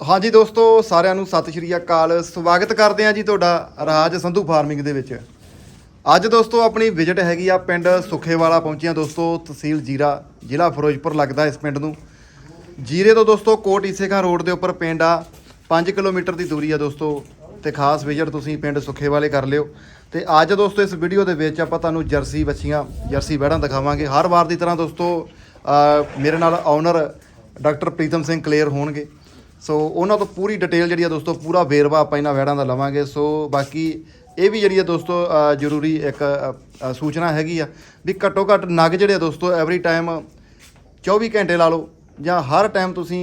ਹਾਂਜੀ ਦੋਸਤੋ, ਸਾਰਿਆਂ ਨੂੰ ਸਤਿ ਸ਼੍ਰੀ ਅਕਾਲ। ਸਵਾਗਤ ਕਰਦੇ ਹਾਂ ਜੀ ਤੁਹਾਡਾ ਰਾਜ ਸੰਧੂ ਫਾਰਮਿੰਗ ਦੇ ਵਿੱਚ। ਅੱਜ ਦੋਸਤੋ, ਆਪਣੀ ਵਿਜ਼ਿਟ ਹੈਗੀ ਆ ਪਿੰਡ ਸੁਖੇਵਾਲਾ ਪਹੁੰਚਿਆ ਦੋਸਤੋ, ਤਹਿਸੀਲ ਜੀਰਾ, ਜ਼ਿਲ੍ਹਾ ਫਿਰੋਜ਼ਪੁਰ ਲੱਗਦਾ ਇਸ ਪਿੰਡ ਨੂੰ। ਜੀਰੇ ਤੋਂ ਦੋਸਤੋ, ਕੋਟ ਈਸੇਖਾਂ ਰੋਡ ਦੇ ਉੱਪਰ ਪਿੰਡ ਆ। 5 ਕਿਲੋਮੀਟਰ ਦੀ ਦੂਰੀ ਆ ਦੋਸਤੋ, ਤੇ ਖਾਸ ਵਿਜ਼ਿਟ ਤੁਸੀਂ ਪਿੰਡ ਸੁਖੇਵਾਲੇ ਕਰ ਲਿਓ। ਤੇ ਅੱਜ ਦੋਸਤੋ, ਇਸ ਵੀਡੀਓ ਦੇ ਵਿੱਚ ਆਪਾਂ ਤੁਹਾਨੂੰ ਜਰਸੀ ਬੱਚੀਆਂ, ਜਰਸੀ ਬੈੜਾਂ ਦਿਖਾਵਾਂਗੇ। ਹਰ ਵਾਰ ਦੀ ਤਰ੍ਹਾਂ ਦੋਸਤੋ ਮੇਰੇ ਨਾਲ ਓਨਰ ਡਾਕਟਰ ਪ੍ਰੀਤਮ ਸਿੰਘ ਕਲੇਰ ਹੋਣਗੇ। ਸੋ ਉਹਨਾਂ ਤੋਂ ਪੂਰੀ ਡਿਟੇਲ ਜਿਹੜੀ ਆ ਦੋਸਤੋ, ਪੂਰਾ ਵੇਰਵਾ ਆਪਾਂ ਇਹਨਾਂ ਵੈੜਾਂ ਦਾ ਲਵਾਂਗੇ। ਸੋ ਬਾਕੀ ਇਹ ਵੀ ਜਿਹੜੀ ਆ ਦੋਸਤੋ ਜ਼ਰੂਰੀ ਇੱਕ ਸੂਚਨਾ ਹੈਗੀ ਆ ਵੀ ਘੱਟੋ ਘੱਟ ਨਗ ਜਿਹੜੇ ਆ ਦੋਸਤੋ ਐਵਰੀ ਟਾਈਮ 24 ਘੰਟੇ ਲਾ ਲਓ ਜਾਂ ਹਰ ਟਾਈਮ ਤੁਸੀਂ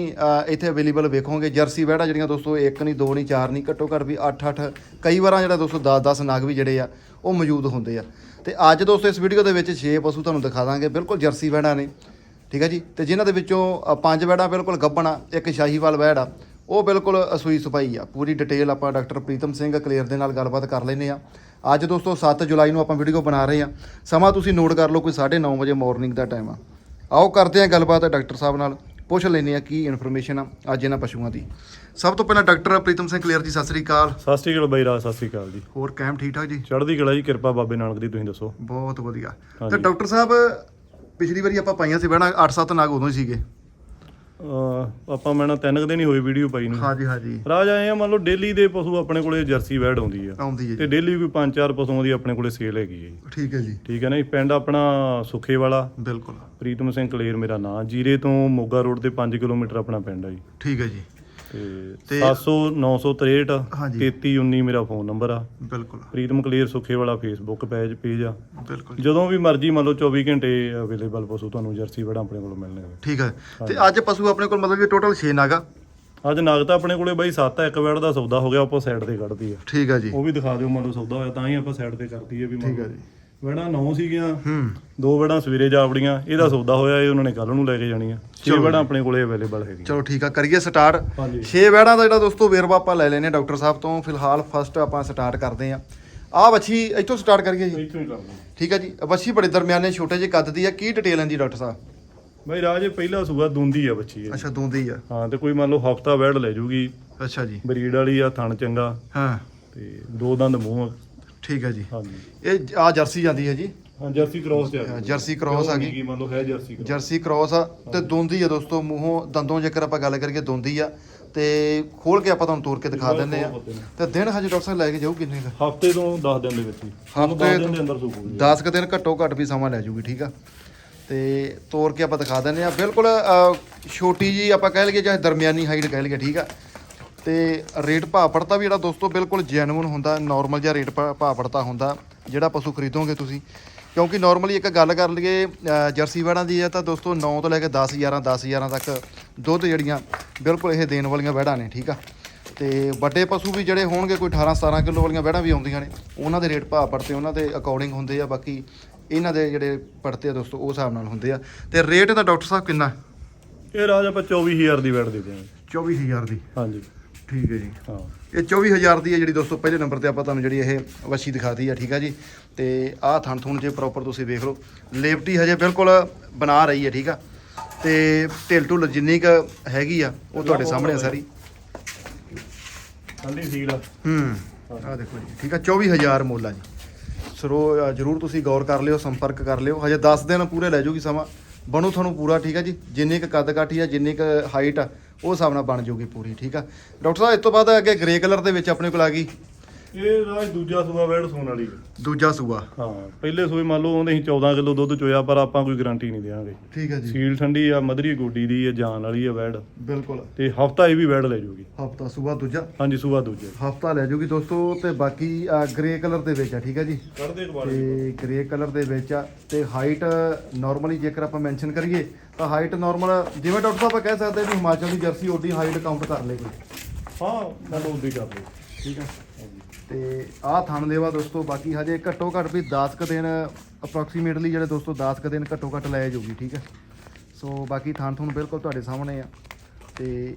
ਇੱਥੇ ਅਵੇਲੇਬਲ ਵੇਖੋਗੇ, ਜਰਸੀ ਵੈੜਾਂ ਜਿਹੜੀਆਂ ਦੋਸਤੋ, ਇੱਕ ਨਹੀਂ ਦੋ ਨਹੀਂ ਚਾਰ ਨਹੀਂ ਘੱਟੋ ਘੱਟ ਵੀ 8 8 ਕਈ ਵਾਰਾਂ ਜਿਹੜਾ ਦੋਸਤੋ 10 10 ਨਗ ਵੀ ਜਿਹੜੇ ਆ, ਉਹ ਮੌਜੂਦ ਹੁੰਦੇ ਆ। ਤੇ ਅੱਜ ਦੋਸਤੋ, ਇਸ ਵੀਡੀਓ ਦੇ ਵਿੱਚ 6 ਪਸ਼ੂ ਤੁਹਾਨੂੰ ਦਿਖਾ ਦਾਂਗੇ। ਬਿਲਕੁਲ ਜਰਸੀ ਵੈੜਾਂ ਨੇ। ਠੀਕ ਹੈ ਜੀ? ਤੇ ਜਿਨ੍ਹਾਂ ਦੇ ਵਿੱਚੋਂ ਪੰਜ ਵੈੜਾਂ ਬਿਲਕੁਲ ਗੱਭਣ ਆ ਇੱਕ ਸ਼ਾਹੀਵਾਲ ਵੈੜ ਆ ਉਹ ਬਿਲਕੁਲ ਅਸੂਈ ਸਫ਼ਾਈ ਆ। ਪੂਰੀ ਡਿਟੇਲ ਆਪਾਂ ਡਾਕਟਰ ਪ੍ਰੀਤਮ ਸਿੰਘ ਕਲੀਅਰ ਦੇ ਨਾਲ ਗੱਲਬਾਤ ਕਰ ਲੈਨੇ ਆ। ਅੱਜ ਦੋਸਤੋ 7 ਜੁਲਾਈ ਨੂੰ ਆਪਾਂ ਵੀਡੀਓ ਬਣਾ ਰਹੇ ਆ। ਸਮਾਂ ਤੁਸੀਂ ਨੋਟ ਕਰ ਲਓ ਕੋਈ 9:30 ਵਜੇ ਮਾਰਨਿੰਗ ਦਾ ਟਾਈਮ ਆ। ਆਓ ਕਰਦੇ ਆ ਗੱਲਬਾਤ ਡਾਕਟਰ ਸਾਹਿਬ ਨਾਲ। ਪੁੱਛ ਲੈਨੇ ਆ ਕੀ ਇਨਫੋਰਮੇਸ਼ਨ ਆ ਅੱਜ ਇਹਨਾਂ ਪਸ਼ੂਆਂ ਦੀ। ਸਭ ਤੋਂ ਪਹਿਲਾਂ ਡਾਕਟਰ ਪ੍ਰੀਤਮ ਸਿੰਘ ਕਲੀਅਰ ਜੀ ਸਤਿ ਸ੍ਰੀ ਅਕਾਲ। ਸਤਿ ਸ਼੍ਰੀ ਅਕਾਲ ਬਾਈ ਰਾਜ ਸਤਿ ਸ਼੍ਰੀ ਅਕਾਲ ਜੀ। ਹੋਰ ਕੈਮ ਠੀਕ ਠਾਕ ਜੀ? ਚੜ੍ਹਦੀ ਕਲਾ ਜੀ ਕਿਰਪਾ ਬਾਬੇ ਨਾਨਕ ਦੀ ਤੁਸੀਂ ਦੱਸੋ। ਬਹੁਤ ਵਧੀਆ। ਤੇ। ਡਾਕਟਰ ਸਾਹਿਬ ਪਿਛਲੀ ਵਾਰੀ ਆਪਾਂ ਪਾਈਆਂ ਸੀ ਬਹਿਣਾ 8-7 ਨਾਗ ਉਦੋਂ ਹੀ ਸੀਗੇ। ਅਹ ਆਪਾਂ ਮੈਂ ਨਾ ਤਿੰਨ ਕੁ ਦਿਨ ਹੀ ਹੋਏ ਵੀਡੀਓ ਪਾਈ ਨੂੰ। ਹਾਂਜੀ ਹਾਂਜੀ। ਰਾਜ ਆਏ ਆ ਮੰਨ ਲਓ ਡੇਲੀ ਦੇ ਪਸ਼ੂ ਆਪਣੇ ਕੋਲੇ ਜਰਸੀ ਵੈੜ ਆਉਂਦੀ ਆ। ਆਉਂਦੀ ਹੈ ਤੇ ਡੇਲੀ ਕੋਈ ਪੰਜ ਚਾਰ ਪਸ਼ੂਆਂ ਦੀ ਆਪਣੇ ਕੋਲੇ ਸੇਲ ਹੈਗੀ ਹੈ ਜੀ। ਠੀਕ ਹੈ ਜੀ। ਠੀਕ ਹੈ ਨਾ ਜੀ ਪਿੰਡ ਆਪਣਾ ਸੁਖੇ ਵਾਲਾ ਬਿਲਕੁਲ। ਪ੍ਰੀਤਮ ਸਿੰਘ ਕਲੇਰ ਮੇਰਾ ਨਾਂ। ਜੀਰੇ ਤੋਂ ਮੋਗਾ ਰੋਡ ਤੇ 5 ਕਿਲੋਮੀਟਰ ਆਪਣਾ ਪਿੰਡ ਆ ਜੀ। ਠੀਕ ਹੈ ਜੀ। ਤੇ ਤੇ- 700 963 ਹਾਂਜੀ। 3319 ਮੇਰਾ ਫੋਨ ਨੰਬਰ ਆ। ਬਿਲਕੁਲ। ਪ੍ਰੀਤਮ ਕਲੇਰ ਸੁਖੇ ਵਾਲਾ ਫੇਸਬੁੱਕ ਪੇਜ ਪੇਜ ਆ। ਬਿਲਕੁਲ। ਜਦੋਂ ਵੀ ਮਰਜ਼ੀ ਮੰਨ ਲਓ 24 ਘੰਟੇ ਅਵੇਲੇਬਲ ਪਸ਼ੂ ਤੁਹਾਨੂੰ ਜਰਸੀ ਵੜਾ ਆਪਣੇ ਕੋਲ ਮਿਲਣਗੇ ਠੀਕ ਹੈ ਤੇ ਅੱਜ ਪਸ਼ੂ ਆਪਣੇ ਕੋਲ ਮਤਲਬ ਕਿ ਟੋਟਲ 6 ਨਾਗਾ। ਅੱਜ ਨਗ ਤਾਂ ਆਪਣੇ ਕੋਲੇ ਬਾਈ 7 ਆ ਇੱਕ ਵੈੜ ਦਾ ਸੌਦਾ ਹੋ ਗਿਆ ਆਪਾਂ ਸਾਈਡ ਤੇ ਕੱਢਦੀ ਆ। ਠੀਕ ਹੈ ਜੀ। ਉਹ ਵੀ ਦਿਖਾ ਦਿਓ ਮੰਨ ਲਓ ਸੌਦਾ ਹੋਇਆ ਤਾਂ ਹੀ ਆਪਾਂ ਸਾਈਡ ਤੇ ਕਰਦੀ ਆ ਵੀ ਮੰਨ ਠੀਕ ਲਓ ਜੀ। ਵੈੜਾਂ 9 ਸੀਗੀਆਂ ਹੂੰ। ਦੋ ਵੈੜਾਂ ਸਵੇਰੇ ਜਾਵੜੀਆਂ ਇਹਦਾ ਸੌਦਾ ਹੋਇਆ ਇਹ ਉਹਨਾਂ ਨੇ ਕੱਲ ਨੂੰ ਲੈ ਕੇ ਜਾਣੀਆਂ। ਛੇ। ਵੈੜਾਂ ਆਪਣੇ ਕੋਲੇ ਅਵੇਲੇਬਲ ਹੈਗੀਆਂ। ਚਲੋ ਠੀਕ ਆ ਕਰੀਏ ਸਟਾਰਟ ਹਾਂਜੀ। 6 ਵੈੜਾਂ ਦਾ ਜਿਹੜਾ ਦੋਸਤੋ ਵੇਰਵਾ ਆਪਾਂ ਲੈ ਲੈਨੇ ਡਾਕਟਰ ਸਾਹਿਬ ਤੋਂ। ਫਿਲਹਾਲ ਫਸਟ ਆਪਾਂ ਸਟਾਰਟ ਕਰਦੇ ਆ ਆ ਵੱਛੀ ਇੱਥੋਂ ਸਟਾਰਟ ਕਰੀਏ ਜੀ। ਇੱਥੋਂ ਹੀ ਕਰਦੇ ਠੀਕ ਹੈ ਜੀ। ਵੱਛੀ ਬੜੇ ਦਰਮਿਆਨੇ ਛੋਟੇ ਜਿਹੇ ਕੱਦ ਦੀ ਆ। ਕੀ ਡਿਟੇਲ ਹੈ ਜੀ ਡਾਕਟਰ ਸਾਹਿਬ? ਬਾਈ ਰਾਜ ਪਹਿਲਾ ਸੂਆ ਦੁੰਦੀ ਆ ਬੱਚੀ ਇਹ। ਅੱਛਾ ਦੋਂਦੀ ਆ। ਹਾਂ ਤੇ ਕੋਈ ਮੰਨ ਲਓ ਹਫਤਾ ਵੈੜ ਲੈ ਜੂਗੀ। ਅੱਛਾ ਜੀ। ਬਰੀਡ ਵਾਲੀ ਆ ਥਣ ਚੰਗਾ। ਹਾਂ। ਤੇ ਦੋ ਦੰਦ ਮੂੰਹ ਆ। ਠੀਕ ਹੈ ਜੀ। ਹਾਂਜੀ। ਇਹ ਆ ਜਰਸੀ ਜਾਂਦੀ ਹੈ ਜੀ। ਹਾਂ ਜਰਸੀ ਕ੍ਰਾਸ ਆ ਜਰਸੀ ਕ੍ਰਾਸ ਆ ਗਈ। ਮੰਨ ਲਓ ਹੈ ਜਰਸੀ cross। ਜਰਸੀ ਕ੍ਰਾਸ ਆ ਤੇ ਦੋਂਦੀ ਆ ਦੋਸਤੋ ਮੂੰਹੋਂ ਦੰਦੋਂ ਜੇਕਰ ਆਪਾਂ ਗੱਲ ਕਰੀਏ ਦੋਂਦੀ ਆ ਤੇ ਖੋਲ ਕੇ ਆਪਾਂ ਤੁਹਾਨੂੰ ਤੋੜ ਕੇ ਦਿਖਾ ਦਿੰਨੇ ਆ। ਤੇ ਦਿਨ ਹਜੇ ਡਾਕਟਰ ਸਾਹਿਬ ਲੈ ਕੇ ਜਾਊ ਕਿੰਨੇ ਦਾ ਹਫ਼ਤੇ ਤੋਂ 10 ਦਿਨ ਦੇ ਵਿੱਚ ਹੀ। ਹਫ਼ਤੇ 10 ਦਿਨ ਦੇ ਅੰਦਰ ਸੂਕੂਗੀ 10 ਕੁ ਦਿਨ ਘੱਟੋ ਘੱਟ ਵੀ ਸਮਾਂ ਲੈ ਜੂਗੀ ਠੀਕ ਆ। ਤੇ ਤੋੜ ਕੇ ਆਪਾਂ ਦਿਖਾ ਦਿੰਨੇ ਆ। ਬਿਲਕੁਲ ਛੋਟੀ ਜੀ ਆਪਾਂ ਕਹਿ ਲਈਏ ਚਾਹੇ ਦਰਮਿਆਨੀ ਹਾਈਟ ਕਹਿ ਲਈਏ ਠੀਕ ਆ। ਤੇ ਰੇਟ ਭਾਅ ਪੜਤਾ ਵੀ ਜਿਹੜਾ ਦੋਸਤੋ ਬਿਲਕੁਲ ਜੈਨੂਇਨ ਹੁੰਦਾ ਨਾਰਮਲ ਜਿਹਾ ਰੇਟ ਭਾਅ ਪੜਤਾ ਹੁੰਦਾ ਜਿਹੜਾ ਪਸ਼ੂ ਖਰੀਦੋਗੇ ਤੁਸੀਂ। ਕਿਉਂਕਿ ਨਾਰਮਲੀ ਇੱਕ ਗੱਲ ਕਰ ਲਈਏ ਜਰਸੀ ਵੈੜਾਂ ਦੀ ਆ ਤਾਂ ਦੋਸਤੋ 9 ਤੋਂ ਲੈ ਕੇ 10 11 10 11 ਤੱਕ ਦੁੱਧ ਜਿਹੜੀਆਂ ਬਿਲਕੁਲ ਇਹ ਦੇਣ ਵਾਲੀਆਂ ਵੈੜਾਂ ਨੇ ਠੀਕ ਆ? ਤੇ ਵੱਡੇ ਪਸ਼ੂ ਵੀ ਜਿਹੜੇ ਹੋਣਗੇ ਕੋਈ 18 17 ਕਿਲੋ ਵਾਲੀਆਂ ਵੈੜਾਂ ਵੀ ਆਉਂਦੀਆਂ ਨੇ ਉਹਨਾਂ ਦੇ ਰੇਟ ਭਾਅ ਪੜਤੇ ਉਹਨਾਂ ਦੇ ਅਕੋਰਡਿੰਗ ਹੁੰਦੇ ਆ ਬਾਕੀ ਇਹਨਾਂ ਦੇ ਜਿਹੜੇ ਪੜਤੇ ਆ ਦੋਸਤੋ ਉਹ ਹਿਸਾਬ ਨਾਲ ਹੁੰਦੇ ਆ। ਤੇ ਰੇਟ ਦਾ ਡਾਕਟਰ ਸਾਹਿਬ ਕਿੰਨਾ? ਇਹ ਰਾਜ ਆਪਾਂ 24000 ਦੀ ਵੈਟ ਦੇ ਦਿਆਂਗੇ। 24000 ਦੀ। ਹਾਂਜੀ। ਠੀਕ ਹੈ ਜੀ। ਹਾਂ। ਇਹ 24000 ਦੀ ਹੈ ਜਿਹੜੀ ਦੋਸਤੋ ਪਹਿਲੇ ਨੰਬਰ ਤੇ ਆਪਾਂ ਤੁਹਾਨੂੰ ਜਿਹੜੀ ਇਹ ਵੱਛੀ ਦਿਖਾਤੀ ਆ ਠੀਕ ਆ ਜੀ। ਤੇ ਆਹ ਥਣ ਥੁਣ ਜੇ ਪ੍ਰੋਪਰ ਤੁਸੀਂ ਵੇਖ ਲਓ। ਲੇਵਟੀ ਹਜੇ ਬਿਲਕੁਲ ਬਣਾ ਰਹੀ ਹੈ ਠੀਕ ਆ। ਤੇ ਢਿੱਲ ਢੁੱਲ ਜਿੰਨੀ ਕ ਹੈਗੀ ਆ ਉਹ ਤੁਹਾਡੇ ਸਾਹਮਣੇ ਆ ਸਾਰੀ। ਠੰਡੀ ਸੀਲ ਆ। ਹੂੰ। ਆਹ ਦੇਖੋ ਜੀ ਠੀਕ ਆ 24000 ਮੁੱਲ ਆ ਜੀ। ਸਰੋ ਜਰੂਰ ਤੁਸੀਂ ਗੌਰ ਕਰ ਲਿਓ ਸੰਪਰਕ ਕਰ ਲਿਓ। ਹਜੇ 10 ਦਿਨ ਪੂਰੇ ਲੈ ਜੂਗੀ ਸਮਾਂ। ਬਣੂ ਤੁਹਾਨੂੰ ਪੂਰਾ ਠੀਕ ਆ ਜੀ। ਜਿੰਨੀ ਕ ਕੱਦ ਕਾਠੀ ਆ ਜਿੰਨੀ ਕ ਹਾਈਟ ਆ ਉਹ ਹਿਸਾਬ ਨਾਲ ਬਣ ਜੂਗੀ ਪੂਰੀ, ਠੀਕ ਆ? ਡਾਕਟਰ ਸਾਹਿਬ, ਇਸ ਤੋਂ ਬਾਅਦ ਅੱਗੇ ਗ੍ਰੇ ਕਲਰ ਦੇ ਵਿੱਚ ਆਪਣੇ ਕੋਲ ਆ ਗਈ। ਇਹ ਰਾਜ ਦੂਜਾ ਸੂਆ ਵੈਟ ਸੂਣ ਵਾਲੀ। ਦੂਜਾ ਸੂਆ। ਹਾਂ ਪਹਿਲੇ ਸੂਏ ਮੰਨ ਲਓ ਉਹਦੇ ਅਸੀਂ 14 ਕਿਲੋ ਦੁੱਧ ਚੋਇਆ ਪਰ ਆਪਾਂ ਕੋਈ ਗਾਰੰਟੀ ਨਹੀਂ ਦੇਵਾਂਗੇ ਠੀਕ ਹੈ ਜੀ। ਸੀਲ ਠੰਡੀ ਆ ਮਧਰੀ ਗੋਡੀ ਦੀ ਆ ਜਾਨ ਵਾਲੀ ਆ ਵੈੜ। ਬਿਲਕੁਲ। ਤੇ ਹਫਤਾ ਇਹ ਵੀ ਵੈੜ ਲੈ ਜੂਗੀ। ਹਫਤਾ ਸੂਆ ਦੂਜਾ। ਹਾਂਜੀ ਸੂਆ ਦੂਜੇ। ਹਫਤਾ ਲੈ ਜੂਗੀ ਦੋਸਤੋ ਤੇ ਬਾਕੀ ਗ੍ਰੇ ਕਲਰ ਦੇ ਵਿੱਚ ਆ ਠੀਕ ਹੈ ਜੀ? ਕੱਢਦੇ ਤੇ ਗ੍ਰੇ ਕਲਰ ਦੇ ਵਿੱਚ ਆ ਤੇ ਹਾਈਟ ਨਾਰਮਲੀ ਜੇਕਰ ਆਪਾਂ ਮੈਂਸ਼ਨ ਕਰੀਏ ਤਾਂ ਹਾਈਟ ਨਾਰਮਲ ਜਿਵੇਂ ਡਾਕਟਰ ਸਾਹਿਬ ਆਪਾਂ ਕਹਿ ਸਕਦੇ ਹਾਂ ਵੀ ਹਿਮਾਚਲ ਦੀ ਜਰਸੀ ਓਡੀ ਹਾਈਟ ਕਾਊਂਟ ਕਰ ਲੇ ਕੋਈ। ਹਾਂ ਮੰਨ ਲਓ ਉਦੀ ਕਰ ਲਓ ਠੀਕ ਆ ਤੇ ਆਹ ਥਣ ਦੇਵਾ ਦੋਸਤੋ, ਬਾਕੀ ਹਜੇ ਘੱਟੋ ਘੱਟ ਵੀ 10 ਕ ਦਿਨ ਅਪਰੋਕਸੀਮੇਟਲੀ ਜਿਹੜੇ ਦੋਸਤੋ 10 ਕ ਦਿਨ ਘੱਟੋ ਘੱਟ ਲੈ ਜਾਊਗੀ, ਠੀਕ ਹੈ? ਸੋ ਬਾਕੀ ਥਣ ਤੁਹਾਨੂੰ ਬਿਲਕੁਲ ਤੁਹਾਡੇ ਸਾਹਮਣੇ ਆ ਤੇ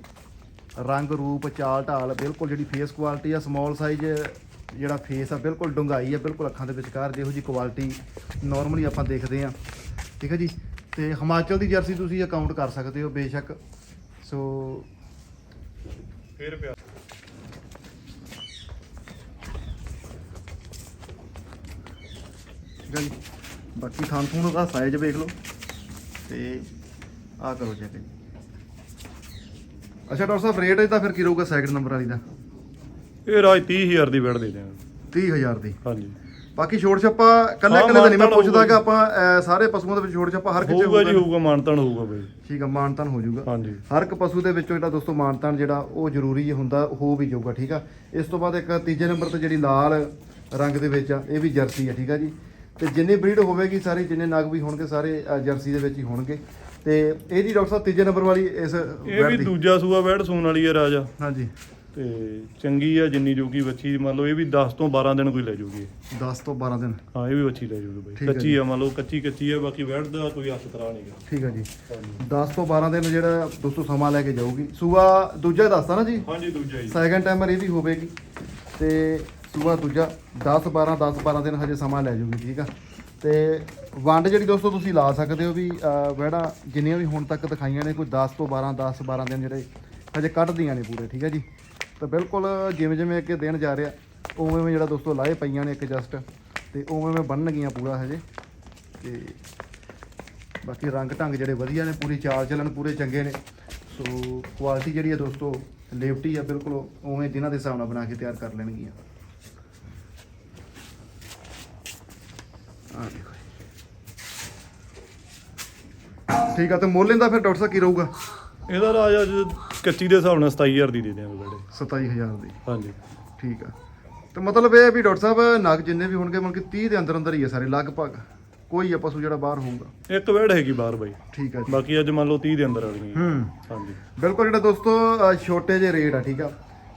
ਰੰਗ, ਰੂਪ, ਚਾਲ, ਢਾਲ ਬਿਲਕੁਲ ਜਿਹੜੀ ਫੇਸ ਕੁਆਲਿਟੀ ਆ ਸਮਾਲ ਸਾਈਜ਼ ਜਿਹੜਾ ਫੇਸ ਆ, ਬਿਲਕੁਲ ਡੂੰਘਾਈ ਆ, ਬਿਲਕੁਲ ਅੱਖਾਂ ਦੇ ਵਿਚਕਾਰ ਜਿਹੋ ਜੀ ਕੁਆਲਿਟੀ ਨਾਰਮਲੀ ਆਪਾਂ ਦੇਖਦੇ ਆ, ਠੀਕ ਹੈ ਜੀ? ਤੇ ਹਿਮਾਚਲ ਦੀ ਜਰਸੀ ਤੁਸੀਂ ਅਕਾਊਂਟ ਕਰ ਸਕਦੇ ਹੋ ਬੇਸ਼ੱਕ। ਸੋ ਫੇਰ ਪਿਆ। ਠੀਕ ਆ ਜੀ। ਬਾਕੀ ਥਾਂ ਥੂਣ ਦਾ ਸਾਈਜ਼ ਵੇਖ ਲਓ ਤੇ ਆ ਕਰੋ ਚੈੱਕ ਜੀ। ਅੱਛਾ ਡਾਕਟਰ ਸਾਹਿਬ ਰੇਟ ਇਹਦਾ ਫਿਰ ਕੀ ਰਹੂਗਾ ਸੈਕਿੰਡ ਨੰਬਰ ਵਾਲੀ ਦਾ? ਇਹ ਰਾਜ 30000 ਦੀ ਬੈਡ ਦੇ ਦਿਆਂਗੇ। 30000 ਦੀ। ਹਾਂਜੀ। ਬਾਕੀ ਛੋੜ ਛੱਪਾ ਕੱਲੇ ਹਾਂ, ਕੱਲੇ ਦਾ ਨਹੀਂ ਮੈਂ ਮਾਨਤਾਨ ਪੁੱਛਦਾ ਕਿ ਹੋਊਗਾ। ਆਪਾਂ ਅਹ, ਸਾਰੇ ਪਸ਼ੂਆਂ ਦੇ ਵਿੱਚ ਛੋੜ ਛੱਪਾ ਹਰ ਕਿਸੇ ਹੋਊਗਾ ਜੀ ਹੋਊਗਾ। ਮਾਨਤਨ ਹੋਊਗਾ ਬਈ। ਠੀਕ ਆ ਮਾਨਤਾਨ ਹੋ ਜਾਊਗਾ। ਹਾਂਜੀ। ਹਰ ਇੱਕ ਪਸ਼ੂ ਦੇ ਵਿੱਚੋਂ ਜਿਹੜਾ ਦੋਸਤੋ ਮਾਨਤਾਨ ਜਿਹੜਾ ਉਹ ਜ਼ਰੂਰੀ ਹੁੰਦਾ ਹੋ ਵੀ ਜਾਊਗਾ ਠੀਕ ਆ। ਇਸ ਤੋਂ ਬਾਅਦ ਇੱਕ ਤੀਜੇ ਨੰਬਰ ਤੇ ਜਿਹੜੀ ਲਾਲ ਰੰਗ ਦੇ ਵਿੱਚ ਆ ਇਹ ਵੀ ਜਰਸੀ ਆ ਠੀਕ ਆ ਜੀ। ਤੇ ਜਿੰਨੀ ਬਰੀਡ ਹੋਵੇਗੀ ਸਾਰੀ ਜਿੰਨੇ ਨਗ ਵੀ ਹੋਣਗੇ ਸਾਰੇ ਜਰਸੀ ਦੇ ਵਿੱਚ ਹੀ ਹੋਣਗੇ। ਤੇ ਇਹਦੀ ਡਾਕਟਰ ਸਾਹਿਬ ਤੀਜੇ ਨੰਬਰ ਵਾਲੀ ਇਸ ਇਹ ਵੀ ਦੂਜਾ ਸੂਆ ਬੈਡ ਸੂਣ ਵਾਲੀ ਹੈ ਰਾਜਾ। ਹਾਂਜੀ। ਤੇ ਚੰਗੀ ਆ ਜਿੰਨੀ ਜੋਗੀ ਬੱਚੀ ਮੰਨ ਲਓ ਇਹ ਵੀ 10 ਤੋਂ 12 ਦਿਨ ਕੋਈ ਲੈ ਜੂਗੀ। 10 ਤੋਂ 12 ਦਿਨ। ਹਾਂ ਇਹ ਵੀ ਬੱਚੀ ਲੈ ਜੂਗੀ ਬਈ। ਕੱਚੀ। ਆ ਮੰਨ ਲਓ ਕੱਚੀ ਕੱਚੀ ਆ ਬਾਕੀ ਬੈਡ ਦਾ ਕੋਈ ਹੱਥ ਤਰਾ ਨਹੀਂਗਾ ਠੀਕ ਆ ਜੀ। ਹਾਂਜੀ। 10 ਤੋਂ 12 ਦਿਨ ਜਿਹੜਾ ਦੋਸਤੋ ਸਮਾਂ ਲੈ ਕੇ ਜਾਊਗੀ। ਸੂਆ ਦੂਜਾ ਦੱਸਤਾ ਨਾ ਜੀ? ਹਾਂਜੀ ਦੂਜਾ ਜੀ ਸੈਕੰਡ ਟਾਈਮਰ ਇਹ ਵੀ ਹੋਵੇਗੀ। ਤੇ ਸੂਆ ਦੂਜਾ 10 12 10 12 ਦਿਨ ਹਜੇ ਸਮਾਂ ਲੈ ਜੂਗੀ ਠੀਕ ਆ? ਤੇ ਵੰਡ ਜਿਹੜੀ ਦੋਸਤੋ ਤੁਸੀਂ ਲਾ ਸਕਦੇ ਹੋ ਵੀ ਅਹ, ਜਿੰਨੀਆਂ ਵੀ ਹੁਣ ਤੱਕ ਦਿਖਾਈਆਂ ਨੇ ਕੋਈ 10 ਤੋਂ 12 10 12 ਦਿਨ ਜਿਹੜੇ ਹਜੇ ਕੱਢਦੀਆਂ ਨੇ ਪੂਰੇ ਠੀਕ ਹੈ ਜੀ? ਤਾਂ ਬਿਲਕੁਲ ਜਿਵੇਂ ਜਿਵੇਂ ਅੱਗੇ ਦਿਨ ਜਾ ਰਿਹਾ ਉਵੇਂ ਉਵੇਂ ਜਿਹੜਾ ਦੋਸਤੋ ਲਾਏ ਪਈਆਂ ਨੇ ਇੱਕ ਜਸਟ ਤੇ ਉਵੇਂ ਉਵੇਂ ਬੰਨਣਗੀਆਂ ਪੂਰਾ ਹਜੇ। ਤੇ ਬਾਕੀ ਰੰਗ ਢੰਗ ਜਿਹੜੇ ਵਧੀਆ ਨੇ ਪੂਰੀ ਚਾਲ ਚੱਲਣ ਪੂਰੇ ਚੰਗੇ ਨੇ। ਸੋ ਕੁਆਲਿਟੀ ਜਿਹੜੀ ਹੈ ਦੋਸਤੋ ਲੇਵਟੀ ਆ ਬਿਲਕੁਲ ਉਵੇਂ ਦਿਨਾਂ ਦੇ ਹਿਸਾਬ ਨਾਲ ਬਣਾ ਕੇ ਤਿਆਰ ਕਰ ਲੈਣਗੀਆਂ। ਆ ਦੇਖੋ। ਠੀਕ ਆ ਤੇ ਮੁੱਲ ਇਹਦਾ ਫਿਰ ਡਾਕਟਰ ਸਾਹਿਬ ਕੀ ਰਹੂਗਾ? ਇਹਦਾ ਰਾਜਾ ਜੀ ਕੱਚੀ ਦੇ ਹਿਸਾਬ ਨਾਲ 27000 ਦੀ ਦੇ ਦਿਆਂਗੇ ਬੈਡੇ 27000 ਦੀ। ਹਾਂਜੀ। ਠੀਕ ਆ। ਤੇ ਮਤਲਬ ਇਹ ਆ ਵੀ ਡਾਕਟਰ ਸਾਹਿਬ ਨਗ ਜਿੰਨੇ ਵੀ ਹੋਣਗੇ ਮਤਲਬ ਕਿ 30 ਦੇ ਅੰਦਰ ਅੰਦਰ ਹੀ ਆ ਸਾਰੇ ਲਗਭਗ। ਕੋਈ ਆ ਪਸ਼ੂ ਜਿਹੜਾ ਬਾਹਰ ਹੋਊਗਾ। ਇੱਕ ਬੈਡ ਹੈਗੀ ਬਾਹਰ ਬਾਈ। ਠੀਕ ਆ ਜੀ। ਬਾਕੀ ਅੱਜ ਮੰਨ ਲਓ 30 ਦੇ ਅੰਦਰ ਵਾਲੀ ਹੂੰ। ਹਾਂਜੀ। ਬਿਲਕੁਲ ਜਿਹੜਾ ਦੋਸਤੋ ਅ, ਛੋਟੇ ਜਿਹੇ ਰੇਟ ਆ ਠੀਕ ਆ।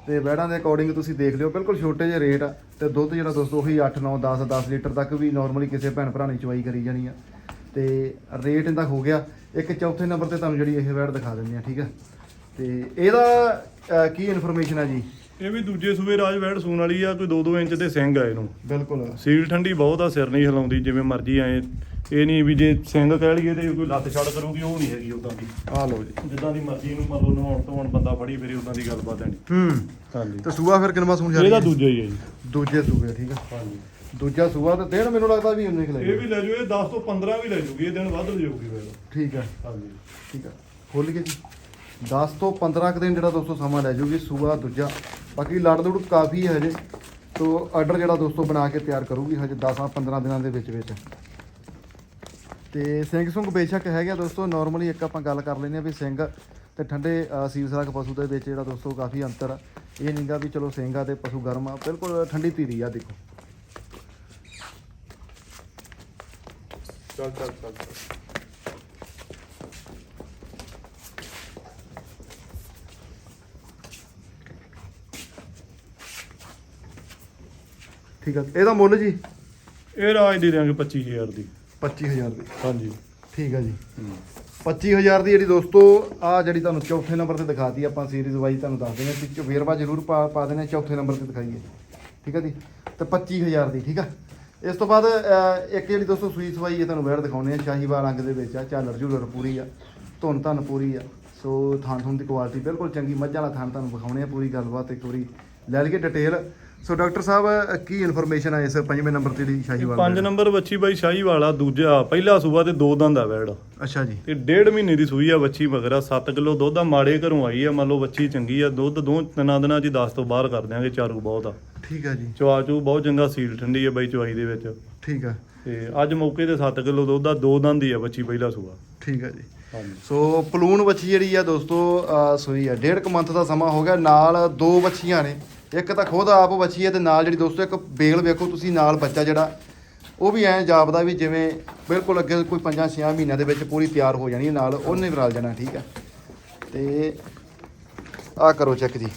ਤੇ ਬੈੜਾਂ ਦੇ ਅਕੋਰਡਿੰਗ ਤੁਸੀਂ ਦੇਖ ਲਿਓ ਬਿਲਕੁਲ ਛੋਟੇ ਜਿਹੇ ਰੇਟ ਆ। ਤੇ ਦੁੱਧ ਜਿਹੜਾ ਦੋਸਤੋ ਉਹੀ 8 9 10 10 ਲੀਟਰ ਤੱਕ ਵੀ ਨਾਰਮਲੀ ਕਿਸੇ ਭੈਣ ਭਰਾ ਨੇ ਚਵਾਈ ਕਰੀ ਜਾਣੀ ਆ। ਤੇ ਰੇਟ ਇਹਦਾ ਹੋ ਗਿਆ। ਇੱਕ ਚੌਥੇ ਨੰਬਰ ਤੇ ਤੁਹਾਨੂੰ ਜਿਹੜੀ ਇਹ ਬੈੜ ਦਿਖਾ ਦਿੰਦੇ ਆ ਠੀਕ ਆ? ਤੇ ਇਹਦਾ ਕੀ ਇਨਫੋਰਮੇਸ਼ਨ ਆ ਜੀ? ਇਹ ਵੀ ਦੂਜੇ ਸੂਬੇ ਰਾਜ ਬੈਡ ਸੂਣ ਵਾਲੀ ਆ ਕੋਈ 2-2 ਇੰਚ ਦੇ ਸਿੰਘ ਆ ਇਹਨੂੰ। ਬਿਲਕੁਲ। ਸੀਲ ਠੰਡੀ ਬਹੁਤ ਆ ਸਿਰ ਨਹੀਂ ਹਿਲਾਉਂਦੀ ਜਿਵੇਂ ਮਰਜ਼ੀ ਆਏ ਇਹ ਨਹੀਂ ਵੀ ਜੇ ਸਿੰਘ ਕਹਿ ਲਈਏ ਤੇ ਕੋਈ ਲੱਤ ਛੜ ਕਰੂਗੀ ਉਹ ਨਹੀਂ ਹੈਗੀ ਉਦਾਂ ਦੀ। ਆ ਲਓ ਜੀ। ਜਿੱਦਾਂ ਦੀ ਮਰਜ਼ੀ ਨੂੰ ਮੰਨ ਲਓ ਨਹਾਉਣ ਧੋਣ ਬੰਦਾ ਫੜੀ ਫਿਰ ਉਦਾਂ ਦੀ ਗੱਲਬਾਤ ਹੈ ਨਹੀਂ। ਹੂੰ। ਹਾਂਜੀ। ਤੇ ਸੂਆ ਫਿਰ ਕਿੰਨਵਾ ਸੂਣ ਜਾ ਇਹਦਾ ਦੂਜਾ ਹੀ ਹੈ ਜੀ। ਦੂਜੇ ਸੂਏ ਠੀਕ ਆ? ਹਾਂਜੀ। ਦੂਜਾ ਸੂਆ ਤੇ ਦੇਣ ਮੈਨੂੰ ਲੱਗਦਾ ਵੀ ਉਹਨੇ ਇਹ ਖਿਲਾਈ ਵੀ ਲੈ ਇਹ 10 ਤੋਂ 15 ਵੀ ਲੈ ਜੂਗੀ ਇਹ ਦਿਨ ਵੱਧ ਲੈ ਜਾਊਗੀ ਫਿਰ। ਠੀਕ ਆ। ਹਾਂਜੀ। ਠੀਕ ਆ। ਖੋਲ ਕੇ ਜੀ। 10 ਤੋਂ 15 ਕੁ ਦਿਨ ਜਿਹੜਾ ਦੋਸਤੋ ਸਮਾਂ ਲੈ ਜੂਗੀ ਸੂਆ ਦੂਜਾ। ਬਾਕੀ ਲੜ ਲੁੜ ਕਾਫੀ ਹੈ ਹਜੇ ਤੋ ਆਰਡਰ ਜਿਹੜਾ ਦੋਸਤੋ ਬਣਾ ਕੇ ਤਿਆਰ ਕਰੂਗੀ ਹਜੇ 10 15 ਦਿਨਾਂ ਦੇ ਵਿੱਚ ਵਿੱਚ। ਤੇ ਸਿੰਘ ਸੁੰਗ ਬੇਸ਼ੱਕ ਹੈਗਾ ਦੋਸਤੋ ਨਾਰਮਲੀ ਇੱਕ ਆਪਾਂ ਗੱਲ ਕਰ ਲੈਂਦੇ ਆ ਵੀ ਸਿੰਘ ਤੇ ਠੰਡੇ ਅ, ਸੀਲ ਸਰਾਕ ਪਸ਼ੂ ਦੇ ਵਿੱਚ ਜਿਹੜਾ ਦੋਸਤੋ ਕਾਫੀ ਅੰਤਰ ਆ। ਇਹ ਨਹੀਂਗਾ ਵੀ ਚਲੋ ਸਿੰਘ ਆ ਤੇ ਪਸ਼ੂ ਗਰਮ ਆ ਬਿਲਕੁਲ ਠੰਡੀ ਧੀਰੀ ਆ ਦੇਖੋ। ਚੱਲ ਚੱਲ ਚੱਲ। ਠੀਕ ਆ ਇਹਦਾ ਮੁੱਲ ਜੀ? ਇਹ ਰਾਜ ਦੇ ਦਿਆਂਗੇ 25000 ਦੀ। 25000 ਦੀ। ਹਾਂਜੀ। ਠੀਕ ਆ ਜੀ। 25000 ਦੀ ਜਿਹੜੀ ਦੋਸਤੋ ਆ ਜਿਹੜੀ ਤੁਹਾਨੂੰ ਚੌਥੇ ਨੰਬਰ ਤੇ ਦਿਖਾਤੀ ਆਪਾਂ ਸੀਰੀਜ਼ ਵਾਈਜ਼ ਤੁਹਾਨੂੰ ਦੱਸ ਦਿੰਦੇ ਹਾਂ ਕਿ ਵੇਰਵਾ ਜ਼ਰੂਰ ਪਾ ਪਾ ਦੇਣਾ ਚੌਥੇ ਨੰਬਰ ਤੇ ਦਿਖਾਈਏ। ਠੀਕ ਆ ਜੀ? ਤੇ 25000 ਦੀ ਠੀਕ ਆ? ਇਸ ਤੋਂ ਬਾਅਦ ਇੱਕ ਜਿਹੜੀ ਦੋਸਤੋ ਸੂਈ ਸਵਾਈ ਹੈ ਤੁਹਾਨੂੰ ਵੈੜ ਦਿਖਾਉਣੇ ਆ ਸ਼ਾਹੀਵਾਲ ਰੰਗ ਦੇ ਵਿੱਚ ਆ ਝਾਲਰ ਝੂਲਰ ਪੂਰੀ ਆ ਧੁੰਨ ਧੰਨ ਪੂਰੀ ਆ। ਸੋ ਥਾਣ ਥੁਣ ਦੀ ਕੁਆਲਿਟੀ ਬਿਲਕੁਲ ਚੰਗੀ ਮੱਝਾਂ ਵਾਲਾ ਥਾਣ ਤੁਹਾਨੂੰ ਵਿਖਾਉਣੇ ਆ ਪੂਰੀ ਗੱਲਬਾਤ ਇੱਕ ਵਾਰੀ ਲੈ ਲਈਏ ਡਿਟੇਲ ਸੋ ਡਾਕਟਰ ਸਾਹਿਬ ਕੀ ਇਨਫੋਰਮੇਸ਼ਨ ਆ ਇਸ ਪੰਜਵੇਂ ਨੰਬਰ ਤੇ ਜਿਹੜੀ ਸ਼ਾਹੀਵਾਲ ਪੰਜ ਵੈੜ? ਨੰਬਰ ਬੱਚੀ ਬਾਈ ਸ਼ਾਹੀ ਵਾਲਾ ਦੂਜਾ ਪਹਿਲਾ ਸੂਬਾ ਤੇ ਦੋ ਦੰਦ ਆ ਬੈੜ ਅੱਛਾ ਜੀ। ਤੇ ਡੇਢ ਮਹੀਨੇ ਦੀ ਸੂਈ ਆ ਬੱਚੀ ਮਗਰ ਆ 7 ਕਿਲੋ ਦੁੱਧ ਆ ਮਾੜੇ ਘਰੋਂ ਆਈ ਆ ਮੰਨ ਲਓ ਬੱਚੀ ਚੰਗੀ ਆ ਦੁੱਧ ਦੋ ਤਿੰਨਾਂ ਦਿਨਾਂ 'ਚ ਹੀ 10 ਤੋਂ ਬਾਹਰ ਕਰ ਦਿਆਂਗੇ ਚਾਰੂ ਬਹੁਤ ਆ। ਠੀਕ ਆ ਜੀ। ਚਵਾ ਚੂ ਬਹੁਤ ਚੰਗਾ ਸੀਲ ਠੰਡੀ ਆ ਬਾਈ ਚਵਾਈ ਦੇ ਵਿੱਚ। ਠੀਕ ਆ। ਤੇ ਅੱਜ ਮੌਕੇ ਤੇ 7 ਕਿਲੋ ਦੁੱਧ ਆ ਦੋ ਦੰਦ ਹੀ ਆ ਬੱਚੀ ਪਹਿਲਾ ਸੂਆ। ਠੀਕ ਆ ਜੀ। ਹਾਂਜੀ। ਸੋ ਪਲੂਨ ਬੱਚੀ ਜਿਹੜੀ ਆ ਦੋਸਤੋ ਅਹ ਸੂਈ ਆ ਡੇਢ ਕੁ ਮੰਥ ਦਾ ਸਮਾਂ ਹੋ ਗਿਆ ਨਾਲ ਦੋ ਬੱਚੀਆਂ ਨੇ। ਇੱਕ ਤਾਂ ਖੁਦ ਆਪ ਬੱਚੀ ਹੈ ਤੇ ਨਾਲ ਜਿਹੜੀ ਦੋਸਤੋ, ਇੱਕ ਬੇਲ ਵੇਖੋ ਤੁਸੀਂ ਨਾਲ ਬੱਚਾ ਜਿਹੜਾ, ਉਹ ਵੀ ਐਂ ਜਾਪਦਾ ਵੀ ਜਿਵੇਂ ਬਿਲਕੁਲ ਅੱਗੇ ਕੋਈ 5-6 ਮਹੀਨਿਆਂ ਦੇ ਵਿੱਚ ਪੂਰੀ ਤਿਆਰ ਹੋ ਜਾਣੀ ਹੈ ਨਾਲ, ਉਹਨੇ ਵੀ ਰਲ ਜਾਣਾ, ਠੀਕ ਆ ਤੇ ਆ ਕਰੋ ਚੈੱਕ ਜੀ।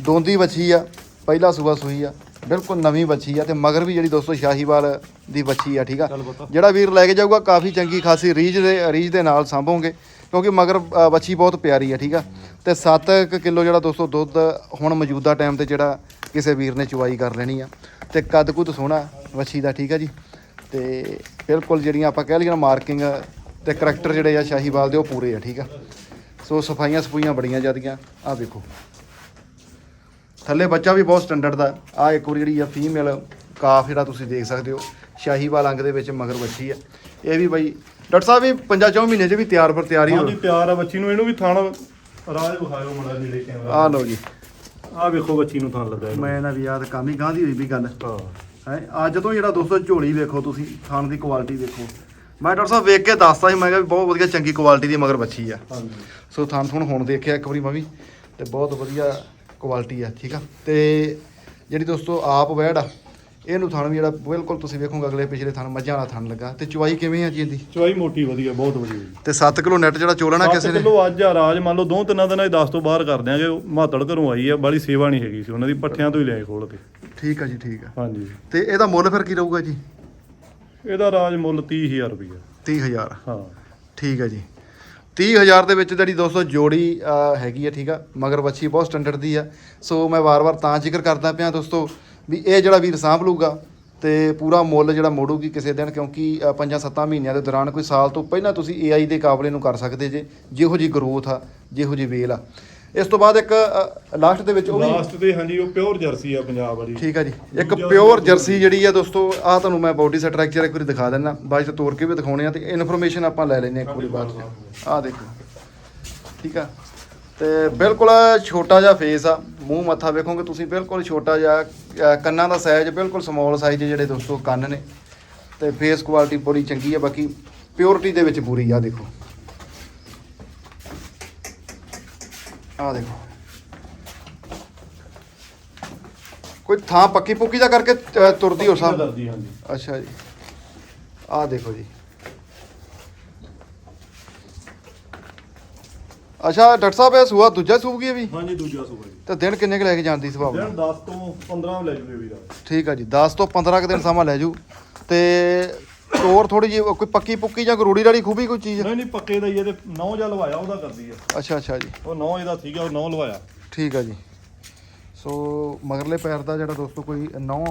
ਦੋਂਦੀ ਬੱਚੀ ਆ, ਪਹਿਲਾ ਸੂਆ ਸੂਈ ਆ। ਬਿਲਕੁਲ ਨਵੀਂ ਬੱਚੀ ਆ ਤੇ ਮਗਰ ਵੀ ਜਿਹੜੀ ਦੋਸਤੋ ਸ਼ਾਹੀਵਾਲ ਦੀ ਬੱਚੀ ਆ ਠੀਕ ਆ? ਜਿਹੜਾ ਵੀਰ ਲੈ ਕੇ ਜਾਊਗਾ ਕਾਫੀ ਚੰਗੀ ਖਾਸੀ ਰੀਝ ਦੇ ਰੀਝ ਦੇ ਨਾਲ ਸਾਂਭੋਗੇ ਕਿਉਂਕਿ ਮਗਰ ਬੱਚੀ ਬਹੁਤ ਪਿਆਰੀ ਆ ਠੀਕ ਆ? ਤੇ 7 ਕਿਲੋ ਜਿਹੜਾ ਦੋਸਤੋ ਦੁੱਧ ਹੁਣ ਮੌਜੂਦਾ ਟਾਈਮ ਤੇ ਜਿਹੜਾ ਕਿਸੇ ਵੀਰ ਨੇ ਚੁਵਾਈ ਕਰ ਲੈਣੀ ਆ। ਤੇ ਕੱਦ ਕੁੱਦ ਸੋਹਣਾ ਬੱਚੀ ਦਾ ਠੀਕ ਆ ਜੀ? ਤੇ ਬਿਲਕੁਲ ਜਿਹੜੀਆਂ ਆਪਾਂ ਕਹਿ ਲਈਏ ਨਾ ਮਾਰਕਿੰਗ ਤੇ ਕਰੈਕਟਰ ਜਿਹੜੇ ਆ ਸ਼ਾਹੀਵਾਲ ਦੇ ਉਹ ਪੂਰੇ ਆ ਠੀਕ ਆ? ਸੋ ਸਫਾਈਆਂ ਸਫੂਈਆਂ ਬੜੀਆਂ ਜ਼ਿਆਦੀਆਂ। ਆ ਵੇਖੋ। ਥੱਲੇ ਬੱਚਾ ਵੀ ਬਹੁਤ ਸਟੈਂਡਰਡ ਦਾ। ਆ ਇੱਕ ਵਾਰੀ ਜਿਹੜੀ ਆ ਫੀਮੇਲ ਕਾਫ ਜਿਹੜਾ ਤੁਸੀਂ ਦੇਖ ਸਕਦੇ ਹੋ ਸ਼ਾਹੀਵਾਲ ਅੰਗ ਦੇ ਵਿੱਚ ਮਗਰ ਬੱਚੀ ਆ। ਇਹ ਵੀ ਬਾਈ ਡਾਕਟਰ ਸਾਹਿਬ ਇਹ ਪੰਜਾਂ ਚੌਂ ਮਹੀਨੇ 'ਚ ਵੀ ਤਿਆਰ ਪਰ ਤਿਆਰ ਹੀ ਹਾਂਜੀ ਤਿਆਰ ਆ ਬੱਚੀ ਨੂੰ। ਇਹਨੂੰ ਵੀ ਥਣ ਰਾਜ ਵਿਖਾਇਓ ਮੜਾ ਨੇੜੇ ਕੈਮਰਾ। ਆ ਲਓ ਜੀ। ਆ ਵੇਖੋ ਬੱਚੀ ਨੂੰ ਥਣ ਲੱਗਾ ਇਹਨੂੰ। ਮੈਂ ਨਾ ਵੀ ਯਾਦ ਕੰਮ ਹੀ ਗਾਂ ਦੀ ਹੋਈ ਵੀ ਗੱਲ। ਹਾਂ। ਹੈ ਅੱਜ ਤੋਂ ਜਿਹੜਾ ਦੋਸਤੋ ਝੋਲੀ ਵੇਖੋ ਤੁਸੀਂ ਖਾਣ ਦੀ ਕੁਆਲਿਟੀ ਵੇਖੋ। ਮੈਂ ਡਾਕਟਰ ਸਾਹਿਬ ਵੇਖ ਕੇ ਦੱਸਤਾ ਸੀ ਮੈਂ ਕਿਹਾ ਵੀ ਬਹੁਤ ਵਧੀਆ ਚੰਗੀ ਕੁਆਲਿਟੀ ਦੀ ਮਗਰ ਬੱਚੀ ਆ। ਹਾਂਜੀ। ਸੋ ਥਾਨ ਥੁਣ ਹੁਣ ਦੇਖਿਆ ਇੱਕ ਵਾਰੀ ਮੈਂ ਵੀ ਤੇ ਬਹੁਤ ਵਧੀਆ ਕੁਆਲਿਟੀ ਆ ਠੀਕ ਆ? ਤੇ ਜਿਹੜੀ ਦੋਸਤੋ ਆਪ ਵੈੜ ਆ ਇਹਨੂੰ ਥਣ ਵੀ ਜਿਹੜਾ ਬਿਲਕੁਲ ਤੁਸੀਂ ਵੇਖੋਗੇ ਅਗਲੇ ਪਿਛਲੇ ਥਣ ਮੱਝਾਂ ਵਾਲਾ ਥਣ ਲੱਗਾ। ਤੇ ਚੁਆਈ ਕਿਵੇਂ ਆ ਜੀ ਇਹਦੀ ਚਵਾਈ ਮੋਟੀ ਵਧੀਆ ਬਹੁਤ ਵਧੀਆ। ਜੀ ਤੇ 7 ਕਿਲੋ ਨੈਟ ਜਿਹੜਾ ਚੋਲਣਾ ਕਿਸੇ ਨੇ? ਕਿਲੋ ਅੱਜ ਆ ਰਾਜ ਮੰਨ ਲਓ ਦੋ ਤਿੰਨਾਂ ਦਿਨਾਂ 'ਚ 10 ਤੋਂ ਬਾਹਰ ਕਰ ਦਿਆਂਗੇ ਮਾਤੜ ਘਰੋਂ ਆਈ ਆ ਬਾਲੀ ਸੇਵਾ ਨਹੀਂ ਹੈਗੀ ਸੀ ਉਹਨਾਂ ਦੀ ਪੱਠਿਆਂ ਤੋਂ ਹੀ ਲਿਆਏ ਖੋਲ ਕੇ। ਠੀਕ ਆ ਜੀ ਠੀਕ ਆ। ਹਾਂਜੀ। ਤੇ ਇਹਦਾ ਮੁੱਲ ਫਿਰ ਕੀ ਰਹੂਗਾ ਜੀ? ਇਹਦਾ ਰਾਜ ਮੁੱਲ 30000 ਰੁਪਇਆ 30000 ਹਾਂ। ਠੀਕ ਹੈ ਜੀ। 30000 ਦੇ ਵਿੱਚ ਜਿਹੜੀ ਦੋਸਤੋ ਜੋੜੀ ਹੈਗੀ ਆ, ਠੀਕ ਆ, ਮਗਰ ਵੱਛੀ ਬਹੁਤ ਸਟੈਂਡਰਡ ਦੀ ਆ। ਸੋ ਮੈਂ ਵਾਰ-ਵਾਰ ਤਾਂ ਜ਼ਿਕਰ ਕਰਦਾ ਪਿਆ ਦੋਸਤੋ ਵੀ ਇਹ ਜਿਹੜਾ ਵੀਰ ਸਾਂਭ ਲੂਗਾ ਤੇ ਪੂਰਾ ਮੁੱਲ ਜਿਹੜਾ ਮੋੜੂਗੀ ਕਿਸੇ ਦਿਨ, ਕਿਉਂਕਿ 5-7 ਮਹੀਨਿਆਂ ਦੇ ਦੌਰਾਨ ਕੋਈ ਸਾਲ ਤੋਂ ਪਹਿਲਾਂ ਤੁਸੀਂ AI ਦੇ ਕਾਬਲੇ ਨੂੰ ਕਰ ਸਕਦੇ ਜੇ, ਜਿਹੋ ਜੀ ਗਰੋਥ ਆ, ਜਿਹੋ ਜੀ ਵੇਲ ਆ। ਇਸ ਤੋਂ ਬਾਅਦ ਇੱਕ ਲਾਸਟ ਦੇ ਵਿੱਚ ਉਹ ਵੀ ਲਾਸਟ ਤੇ ਹਾਂਜੀ ਉਹ ਪਿਓਰ ਜਰਸੀ ਆ ਪੰਜਾਬ ਵਾਲੀ। ਠੀਕ ਆ ਜੀ। ਇੱਕ ਪਿਓਰ ਜਰਸੀ ਜਿਹੜੀ ਆ ਦੋਸਤੋ ਆ ਤੁਹਾਨੂੰ ਮੈਂ ਬਾਡੀ ਸਟਰਕਚਰ ਇੱਕ ਵਾਰੀ ਦਿਖਾ ਦਿੰਦਾ। ਬਾਅਦ ਚ ਤੋੜ ਕੇ ਵੀ ਦਿਖਾਉਣੇ ਆ ਤੇ ਇਨਫੋਰਮੇਸ਼ਨ ਆਪਾਂ ਲੈ ਲੈਨੇ ਇੱਕ ਵਾਰੀ ਬਾਅਦ ਚ। ਆ ਦੇਖੋ। ਠੀਕ ਆ। ਤੇ ਬਿਲਕੁਲ ਛੋਟਾ ਜਿਹਾ ਫੇਸ ਆ। ਮੂੰਹ ਮੱਥਾ ਵੇਖੋਗੇ ਤੁਸੀਂ ਬਿਲਕੁਲ ਛੋਟਾ ਜਿਹਾ ਕੰਨਾਂ ਦਾ ਸਾਈਜ਼ ਬਿਲਕੁਲ ਸਮਾਲ ਸਾਈਜ਼ ਜਿਹੜੇ ਦੋਸਤੋ ਕੰਨ ਨੇ। ਤੇ ਫੇਸ ਕੁਆਲਿਟੀ ਬੜੀ ਚੰਗੀ ਆ ਬਾਕੀ ਪਿਓਰਿਟੀ ਦੇ ਵਿੱਚ ਪੂਰੀ ਆ ਦੇਖੋ। ਆ ਦੇਖੋ। ਕੋਈ ਥਾਂ ਪੱਕੀ ਪੁੱਕੀ ਦਾ ਕਰਕੇ ਅ, ਤੁਰਦੀ ਹੋ ਸਾਹਿਬ ਦਰਦੀ ਹਾਂਜੀ। ਅੱਛਾ ਜੀ। ਆਹ ਦੇਖੋ ਜੀ। ਅੱਛਾ ਡਾਕਟਰ ਸਾਹਿਬ ਇਹ ਸੂਆ ਦੂਜਾ ਸੂਬ ਕੀ ਹੈ ਵੀ? ਹਾਂਜੀ ਦੂਜਾ ਸੂਬਾ ਜੀ। ਤੇ ਦਿਨ ਕਿੰਨੇ ਕੁ ਲੈ ਕੇ ਜਾਂਦੀ ਸੁਭਾਵ ਦਿਨ 10 ਤੋਂ 15 ਲੈ ਜੂਗੇ ਵੀਰਾ। ਠੀਕ ਆ ਜੀ 10 ਤੋਂ 15 ਕੁ ਦਿਨ ਸਮਾਂ ਲੈ ਜੂ। ਤੇ ਤੋਰ ਥੋੜੀ ਜਿਹੀ ਕੋਈ ਪੱਕੀ ਪੁੱਕੀ ਜਾਂ ਕੋਈ ਰੂੜੀ ਰਾੜੀ ਖੂਬੀ ਕੋਈ ਚੀਜ਼? ਨਹੀਂ ਨਹੀਂ ਪੱਕੇ ਦਾ ਹੀ ਇਹਦੇ ਨੌ ਜਾਂ ਲਵਾਇਆ ਉਹਦਾ ਕਰਦੀ ਆ। ਅੱਛਾ ਅੱਛਾ ਜੀ। ਉਹ ਨੌ ਇਹਦਾ ਸੀਗਾ ਉਹ ਨੌ ਲਵਾਇਆ। ਠੀਕ ਆ ਜੀ। ਸੋ ਮਗਰਲੇ ਪੈਰ ਦਾ ਜਿਹੜਾ ਦੋਸਤੋ ਕੋਈ ਨੌ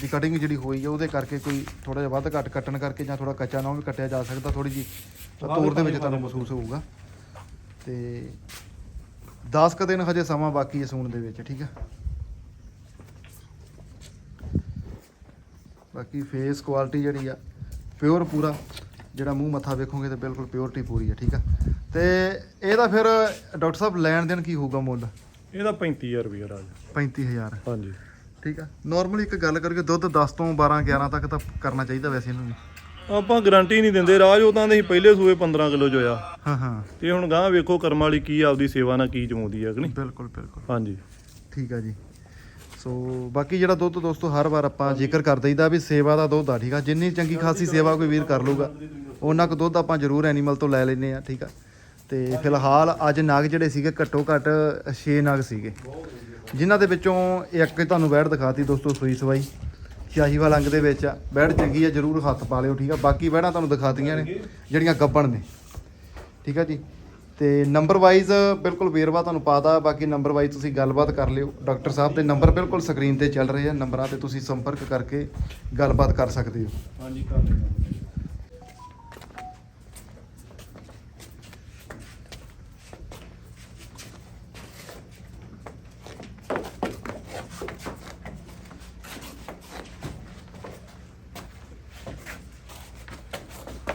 ਦੀ ਕਟਿੰਗ ਜਿਹੜੀ ਹੋਈ ਹੈ ਉਹਦੇ ਕਰਕੇ ਕੋਈ ਥੋੜਾ ਜਿਹਾ ਵੱਧ ਘੱਟ ਕੱਟਣ ਕਰਕੇ ਜਾਂ ਥੋੜਾ ਕੱਚਾ ਨੌ ਵੀ ਕੱਟਿਆ ਜਾ ਸਕਦਾ ਥੋੜੀ ਜੀ ਤੋਰ ਦੇ ਵਿੱਚ ਤੁਹਾਨੂੰ ਮਹਿਸੂਸ ਹੋਊਗਾ। ਤੇ 10 ਕ ਦਿਨ ਹਜੇ ਸਮਾਂ ਬਾਕੀ ਹੈ ਸੂਣ ਦੇ ਵਿੱਚ ਠੀਕ ਆ? ਬਾਕੀ ਫੇਸ ਕੁਆਲਿਟੀ ਜਿਹੜੀ ਆ ਪਿਓਰ ਪੂਰਾ ਜਿਹੜਾ ਮੂੰਹ ਮੱਥਾ ਵੇਖੋਗੇ ਤੇ ਬਿਲਕੁਲ ਪਿਓਰਟੀ ਪੂਰੀ ਆ ਠੀਕ ਆ? ਤੇ ਇਹਦਾ ਫਿਰ ਡਾਕਟਰ ਸਾਹਿਬ ਲੈਣ ਦੇਣ ਕੀ ਹੋਊਗਾ ਮੁੱਲ? ਇਹਦਾ 35000 ਰੁਪਇਆ ਰਾਜ। 35000 ਹਾਂਜੀ। ਠੀਕ ਆ? ਨਾਰਮਲੀ ਇੱਕ ਗੱਲ ਕਰਕੇ ਦੁੱਧ 10 ਤੋਂ 12 11 ਤੱਕ ਤਾਂ ਕਰਨਾ ਚਾਹੀਦਾ ਵੈਸੇ ਇਹਨੂੰ ਵੀ। ਆਪਾਂ ਗਾਰੰਟੀ ਨਹੀਂ ਦਿੰਦੇ ਰਾਜ ਉਹ ਤਾਂ ਅਸੀਂ ਪਹਿਲੇ ਸੂਏ 15 ਕਿਲੋ ਜੋਇਆ। ਹਾਂ ਹਾਂ। ਤੇ ਹੁਣ ਗਾਂ ਵੇਖੋ ਕਰਮ ਵਾਲੀ ਕੀ ਆਪਦੀ ਸੇਵਾ ਨਾਲ ਕੀ ਜਮਾਉਂਦੀ ਹੈ ਕਿ ਨਹੀਂ? ਬਿਲਕੁਲ ਬਿਲਕੁਲ। ਹਾਂਜੀ। ਠੀਕ ਆ ਜੀ। ਸੋ ਬਾਕੀ ਜਿਹੜਾ ਦੁੱਧ ਦੋਸਤੋ ਹਰ ਵਾਰ ਆਪਾਂ ਜ਼ਿਕਰ ਕਰ ਦਈਦਾ ਵੀ ਸੇਵਾ ਦਾ ਦੁੱਧ ਆ ਠੀਕ ਆ? ਜਿੰਨੀ ਚੰਗੀ ਖਾਸੀ ਸੇਵਾ ਕੋਈ ਵੀਰ ਕਰ ਲੂਗਾ ਉਹਨਾਂ ਕੁ ਦੁੱਧ ਆਪਾਂ ਜ਼ਰੂਰ ਐਨੀਮਲ ਤੋਂ ਲੈ ਲੈਨੇ ਆ ਠੀਕ ਆ? ਤੇ ਫਿਲਹਾਲ ਅੱਜ ਨਾਗ ਜਿਹੜੇ ਸੀਗੇ ਘੱਟੋ ਘੱਟ 6 ਨਾਗ ਸੀਗੇ। ਜਿਨ੍ਹਾਂ ਦੇ ਵਿੱਚੋਂ ਇੱਕ ਤੁਹਾਨੂੰ ਬੈੜ ਦਿਖਾਤੀ ਦੋਸਤੋ ਸੂਈ ਸਵਾਈ। ਸ਼ਾਹੀਵਾਲ ਅੰਗ ਦੇ ਵਿੱਚ ਆ। ਬੈੜ ਚੰਗੀ ਆ ਜ਼ਰੂਰ ਹੱਥ ਪਾ ਲਿਓ ਠੀਕ ਆ? ਬਾਕੀ ਬੈੜਾਂ ਤੁਹਾਨੂੰ ਦਿਖਾਤੀਆਂ ਨੇ ਜਿਹੜੀਆਂ ਗੱਬਣ ਨੇ। ਠੀਕ ਆ ਜੀ? ਤੇ ਨੰਬਰ ਵਾਈਜ਼ ਬਿਲਕੁਲ ਵੇਰਵਾ ਤੁਹਾਨੂੰ ਪਾਤਾ ਬਾਕੀ ਨੰਬਰ ਵਾਈਜ਼ ਤੁਸੀਂ ਗੱਲਬਾਤ ਕਰ ਲਿਓ। ਡਾਕਟਰ ਸਾਹਿਬ ਦੇ ਨੰਬਰ ਬਿਲਕੁਲ ਸਕਰੀਨ ਤੇ ਚੱਲ ਰਹੇ ਆ ਨੰਬਰਾਂ ਤੇ ਤੁਸੀਂ ਸੰਪਰਕ ਕਰਕੇ ਗੱਲਬਾਤ ਕਰ ਸਕਦੇ ਹੋ। ਹਾਂਜੀ ਕਰ ਲੈਣਾ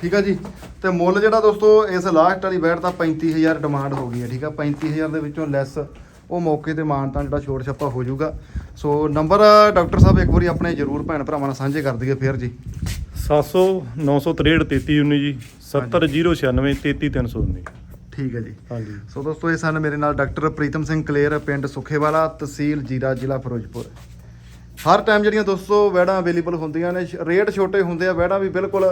ਠੀਕ ਆ ਜੀ? ਤੇ ਮੁੱਲ ਜਿਹੜਾ ਦੋਸਤੋ ਇਸ ਲਾਸਟ ਵਾਲੀ ਬੈਟ ਦਾ 35000 ਡਿਮਾਂਡ ਹੋ ਗਈ ਹੈ ਠੀਕ ਆ? 35000 ਦੇ ਵਿੱਚੋਂ ਲੈਸ ਉਹ ਮੌਕੇ ਤੇ ਮਾਨਤਾ ਜਿਹੜਾ ਛੋੜ ਛੱਪਾ ਹੋ ਜਾਊਗਾ। ਸੋ ਨੰਬਰ ਡਾਕਟਰ ਸਾਹਿਬ ਇੱਕ ਵਾਰੀ ਆਪਣੇ ਜਰੂਰ ਭੈਣ ਭਰਾਵਾਂ ਨਾਲ ਸਾਂਝੇ ਕਰ ਦਈਏ ਫੇਰ ਜੀ। 700 963 3319 ਜੀ 70096 33319 ਠੀਕ ਹੈ ਜੀ। ਹਾਂਜੀ। ਸੋ ਦੋਸਤੋ ਇਹ ਸਨ ਮੇਰੇ ਨਾਲ ਡਾਕਟਰ ਪ੍ਰੀਤਮ ਸਿੰਘ ਕਲੇਰ ਪਿੰਡ ਸੁਖੇਵਾਲਾ ਤਹਿਸੀਲ ਜੀਰਾ ਜ਼ਿਲ੍ਹਾ ਫਿਰੋਜ਼ਪੁਰ। ਹਰ ਟਾਈਮ ਜਿਹੜੀਆਂ ਦੋਸਤੋ ਵੈੜਾਂ ਅਵੇਲੇਬਲ ਹੁੰਦੀਆਂ ਨੇ ਰੇਟ ਛੋਟੇ ਹੁੰਦੇ ਆ ਵੈੜਾਂ ਵੀ ਬਿਲਕੁਲ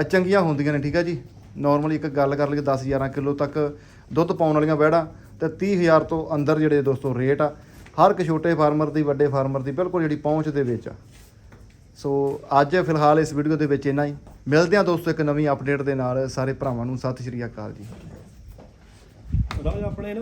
ਅ, ਚੰਗੀਆਂ ਹੁੰਦੀਆਂ ਨੇ ਠੀਕ ਆ ਜੀ? ਨਾਰਮਲੀ ਇੱਕ ਗੱਲ ਕਰ ਲਈਏ 10 11 ਕਿਲੋ ਤੱਕ ਦੁੱਧ ਪਾਉਣ ਵਾਲੀਆਂ ਵੈੜਾਂ ਤੇ 30000 ਤੋਂ ਅੰਦਰ ਜਿਹੜੇ ਦੋਸਤੋ ਰੇਟ ਆ ਹਰ ਇੱਕ ਛੋਟੇ ਫਾਰਮਰ ਦੀ ਵੱਡੇ ਫਾਰਮਰ ਦੀ ਬਿਲਕੁਲ ਜਿਹੜੀ ਪਹੁੰਚ ਦੇ ਵਿੱਚ ਆ। ਸੋ ਅੱਜ ਫਿਲਹਾਲ ਇਸ ਵੀਡੀਓ ਦੇ ਵਿੱਚ ਇੰਨਾ ਹੀ। ਮਿਲਦੇ ਹਾਂ ਦੋਸਤੋ ਇੱਕ ਨਵੀਂ ਅਪਡੇਟ ਦੇ ਨਾਲ। ਸਾਰੇ ਭਰਾਵਾਂ ਨੂੰ ਸਤਿ ਸ਼੍ਰੀ ਅਕਾਲ ਜੀ। ਰਾਜ ਆਪਣੇ ਨਾ